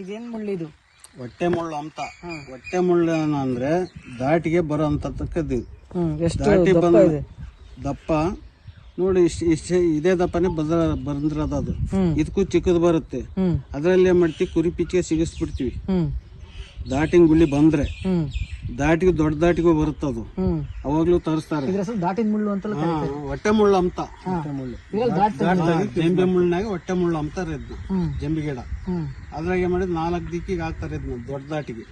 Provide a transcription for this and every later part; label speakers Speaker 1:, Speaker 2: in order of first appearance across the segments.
Speaker 1: ಇದೇನ್ ಮುಳ್ಳಿದು
Speaker 2: ಹೊಟ್ಟೆ ಮುಳ್ಳು ಅಂತ. ಹೊಟ್ಟೆ ಮುಳ್ಳು ಅಂದ್ರೆ ದಾಟಿಗೆ ಬರೋ ಅಂತಕ್ಕದ್ದು ದಾಟಿ
Speaker 1: ದಪ್ಪ
Speaker 2: ಬಂದ ದಪ್ಪ. ನೋಡಿ ಇಷ್ಟ ಇಷ್ಟೇ ಇದೇ ದಪ್ಪನೇ ಬಂದ್ರ ಬಂದ್ರದ ಅದು ಇದಕ್ಕೂ ಚಿಕ್ಕದು ಬರುತ್ತೆ. ಅದ್ರಲ್ಲಿ ಏನ್ ಮಾಡ್ತೀವಿ? ಕುರಿ ಪಿಚ್ಚಿಗೆ ಸಿಗಿಸ್ಬಿಡ್ತೀವಿ. ದಾಟಿನ ಗುಳ್ಳಿ ಬಂದ್ರೆ ದಾಟಿಗೂ ದೊಡ್ಡ ದಾಟಿಗೂ ಬರುತ್ತೆ ಅದು
Speaker 1: ಹ್ಮ್.
Speaker 2: ಅವಾಗ್ಲೂ ತರಿಸ್ತಾರೆ.
Speaker 1: ದಾಟಿನ ಮುಳ್ಳು
Speaker 2: ಅಂತ ಹೊಟ್ಟೆ ಮುಳ್ಳು ಅಂತ. ಜಂಬೆ ಮುಳ್ಳಿನಾಗ ಹೊಟ್ಟೆ ಮುಳ್ಳು ಅಂತಾರೆ
Speaker 1: ಇದ್ನ
Speaker 2: ಜಂಬಿ ಗಿಡ ಅದ್ರಾಗ ಏನ್ ಮಾಡಿದ್ ನಾಲ್ಕು ದಿಕ್ಕಿಗೆ ಹಾಕ್ತಾರೆ ಇದ್ನ ದೊಡ್ಡ ದಾಟಿಗೆ.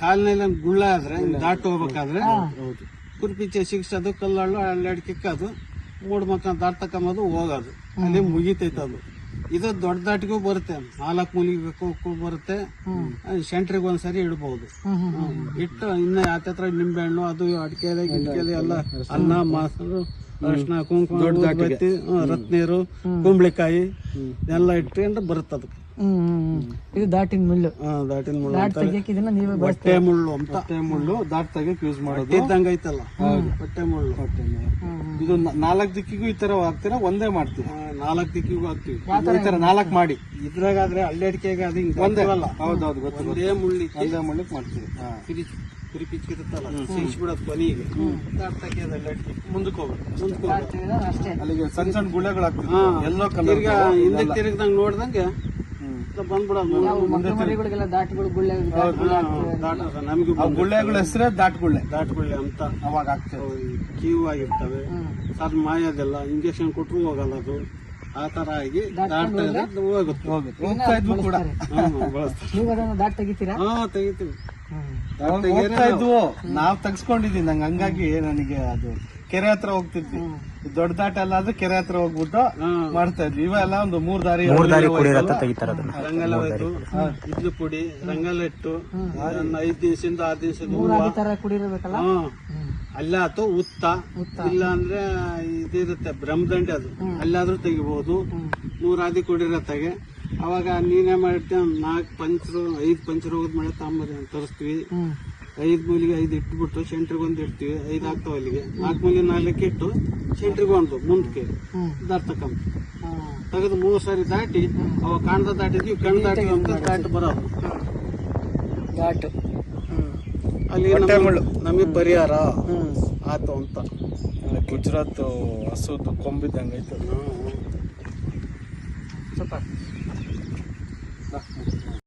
Speaker 2: ಕಾಲಿನಲ್ಲಿ ಗುಳ್ಳ ಆದ್ರೆ ದಾಟ್ ಹೋಗ್ಬೇಕಾದ್ರೆ ಕುರ್ಪಿಚ್ಚೆ ಸಿಕ್ಸೋದು ಕಲ್ಲಾಳು ಹಳ್ಳೆಡ್ ಕಿಕ್ಕೋದು ಮೂಡ್ ಮಕ್ಕ ದಾಟ್ ತಕೊಂಬೋದು ಹೋಗೋದು. ಅಲ್ಲಿ ಮುಗಿತೈತೆ ಅದು. ಇದು ದೊಡ್ಡ ದಾಟಿಗೂ ಬರುತ್ತೆ. ನಾಲ್ಕು ಮೂಲಿಗೆ ಬರುತ್ತೆ. ಸೆಂಟ್ರಿಗೆ ಒಂದ್ಸರಿ ಇಡಬಹುದು. ಇಟ್ಟು ಇನ್ನ ಹತ್ರ ನಿಂಬೆ ಹಣ್ಣು ಅದು ಅಡಿಕೆ ಗಿಡಕೆಲೆ ಎಲ್ಲ ಅನ್ನ ಮಾಸರು ಅರಿಶಿನ ಕುಂಕುಮ ರತ್ನೀರು ಕುಂಬಳಕಾಯಿ ಎಲ್ಲ ಇಟ್ಕೊಂಡು ಬರುತ್ತೆ ಅದಕ್ಕೆ.
Speaker 1: ಇದು ದಾಟಿನ ಮುಳ್ಳು.
Speaker 2: ದಾಟಿನ ಮುಳ್ಳು
Speaker 1: ದಾಟ್ ತೆಗಿಯಕ್ಕೆ ಇದನ್ನ ನೀವೇ
Speaker 2: ಹೊಟ್ಟೆ ಮುಳ್ಳು ಅಂತ. ಹೊಟ್ಟೆ ಮುಳ್ಳು ದಾಟ್ ತೆಗಿಯಕ್ ಯೂಸ್ ಮಾಡೋದು. ಇದ್ದಂಗ ಐತಲ್ಲ. ಬಟ್ಟೆ ಮುಳ್ಳು. ಬಟ್ಟೆ ಮುಳ್ಳು.
Speaker 1: ಹ್ಮ್ ಹ್ಮ್
Speaker 2: ಇದು ನಾಲ್ಕು ದಿಕ್ಕಿಗೂ ಈ ತರ ಹಾಕ್ತೀರಾ? ಒಂದೇ ಮಾಡ್ತೀವಿ ನಾಲ್ಕು ದಿಕ್ಕಿಗೂ ಹಾಕ್ತಿವಿ. ಈ ತರ ನಾಲ್ಕು ಮಾಡಿ. ಇದ್ರಾಗಾದ್ರೆ ಹಳ್ಳೆಡಿಕೆಗೆ ಅದು ಹಿಂಗ್ ಒಂದೇ. ಹೌದೌದು ಒಂದೇ ಮುಳ್ಳಿ ಒಂದೇ ಮುಳ್ಳಿಗೆ ಮಾಡ್ತೀವಿ. ಕುರಿ ಕುರಿ ಪಿಚ್ಕಿರುತ್ತಲ್ಲ ಸಿಗಿಸ್ಬಿಡೋದು ಕೊನೆಗೆ ಮುಂದಕ್ಕೆ ಹೋಗ್ಬೇಕು ಮುಂದಕ್ಕೆ
Speaker 3: ಅಲ್ಲಿಗೆ ಸಣ್ಣ ಸಣ್ಣ ಗುಳ್ಳೆಗಳು
Speaker 2: ಹಾ,
Speaker 3: ಎಲ್ಲೋ
Speaker 2: ಕಲರ್ ಹಿಂದೆ ತಿರುಗ್ದಂಗ್ ನೋಡ್ದಂಗೆ ಬಂದ್ಬಿಡೋದು
Speaker 1: ದಾಟ್ಗಳು ಗುಳ್ಳೆ
Speaker 3: ಗುಳ್ಳೆಗಳ ಹೆಸರೇ ದಾಟ್ ಗುಳ್ಳೆ
Speaker 2: ಅಂತ.
Speaker 3: ಅವಾಗ
Speaker 2: ಆಗ್ತವೆ ಕ್ಯೂ ಆಗಿರ್ತವೆ. ಸರ್ ಮಾಯೋದೆಲ್ಲ ಇಂಜೆಕ್ಷನ್ ಕೊಟ್ಟರು ಹೋಗಲ್ಲ ಅದು. ಆ ತರ ಆಗಿ ದಾಟ್ತಾ ಹೋಗುತ್ತೆ.
Speaker 3: ಹೋಗುತ್ತೆ. ಹೋಗ್ತಾ ಇದ್ವು ಕೂಡ.
Speaker 1: ನೀವು ಅದನ್ನ ದಾಟ್ ತೆಗಿತೀರಾ?
Speaker 2: ಹಾ ತೆಗಿತೀವಿ.
Speaker 3: ಹೋಗ್ತಾ ಇದ್ವು? ನಾವ್ ತೆಗ್ಸ್ಕೊಂಡಿದೀವಿ ನಂಗೆ ಹಂಗಾಗಿ ನನಗೆ ಅದು ಕೆರೆ ಹತ್ರ ಹೋಗ್ತಿದ್ವಿ. ದೊಡ್ಡ ದಾಟ ಎಲ್ಲ ಆದ್ರೆ ಕೆರೆ ಹತ್ರ ಹೋಗ್ಬಿಟ್ಟು
Speaker 2: ಹಾ.
Speaker 3: ಮಾಡ್ತಾ ಇದ್ವಿ. ಇವೆಲ್ಲ ಒಂದು ಮೂರ್ ದಾರಿ
Speaker 2: ರಂಗಲ ಹೋಯ್ತು. ಇಡ್ಲಿ ಪುಡಿ ರಂಗಲ ಇಟ್ಟು ಒಂದು ಐದ್ ದಿವಸದಿಂದ ಆರ್ ದಿವಸದ ಅಲ್ಲ ಆತು ಉತ್ತ. ಇಲ್ಲ ಅಂದ್ರೆ ಇದಿರುತ್ತೆ ಬ್ರಹ್ಮದಂಡೆ ಅದು. ಅಲ್ಲಾದ್ರೂ ತೆಗಿಬಹುದು ನೂರಾದಿ ಕುಡಿರತ್ತಾಗೆ ಅವಾಗ ನೀನೇ ಮಾಡಿರ್ತೀಯ ನಾಲ್ಕು ಪಂಚರು ಐದು ಪಂಚರ್ ಹೋಗೋದ್ ಮಾಡಿ ತಾಂಬ ತರಿಸ್ತೀವಿ. ಐದ್ ಮೂಲಿಗೆ ಐದು ಇಟ್ಬಿಟ್ಟು ಸೆಂಟ್ರಿಗೆ ಒಂದು ಇಡ್ತೀವಿ ಐದು ಆಗ್ತಾವ ಅಲ್ಲಿಗೆ. ನಾಲ್ಕು ಮೂಲಿಗೆ ನಾಲ್ಕು ಇಟ್ಟು ಸೆಂಟ್ರಿಗೆ ಒಂದು ಮುಂದಕ್ಕೆ
Speaker 1: ಹ್ಮ್.
Speaker 2: ತೆಗೆದು ಮೂರು ಸಾರಿ ದಾಟಿ ಅವ ಕಾಣ್ದ ದಾಟಿದ್ವಿ ಕಣ್ ದಾಟಿ ಅಂತ ದಾಟಿ ಬರೋದು.
Speaker 1: ದಾಟು. ಹ್ಮ್.
Speaker 2: ಅಲ್ಲಿ ನಮ್ಗೆ- ನಮಗೆ ಪರಿಹಾರ. ಆತು ಅಂತ.
Speaker 3: ಗುಜರಾತ್ ಹಸುದು ಕೊಂಬಿದ್ದಂಗೆ ಐತೆ
Speaker 1: ಸೂಪರ್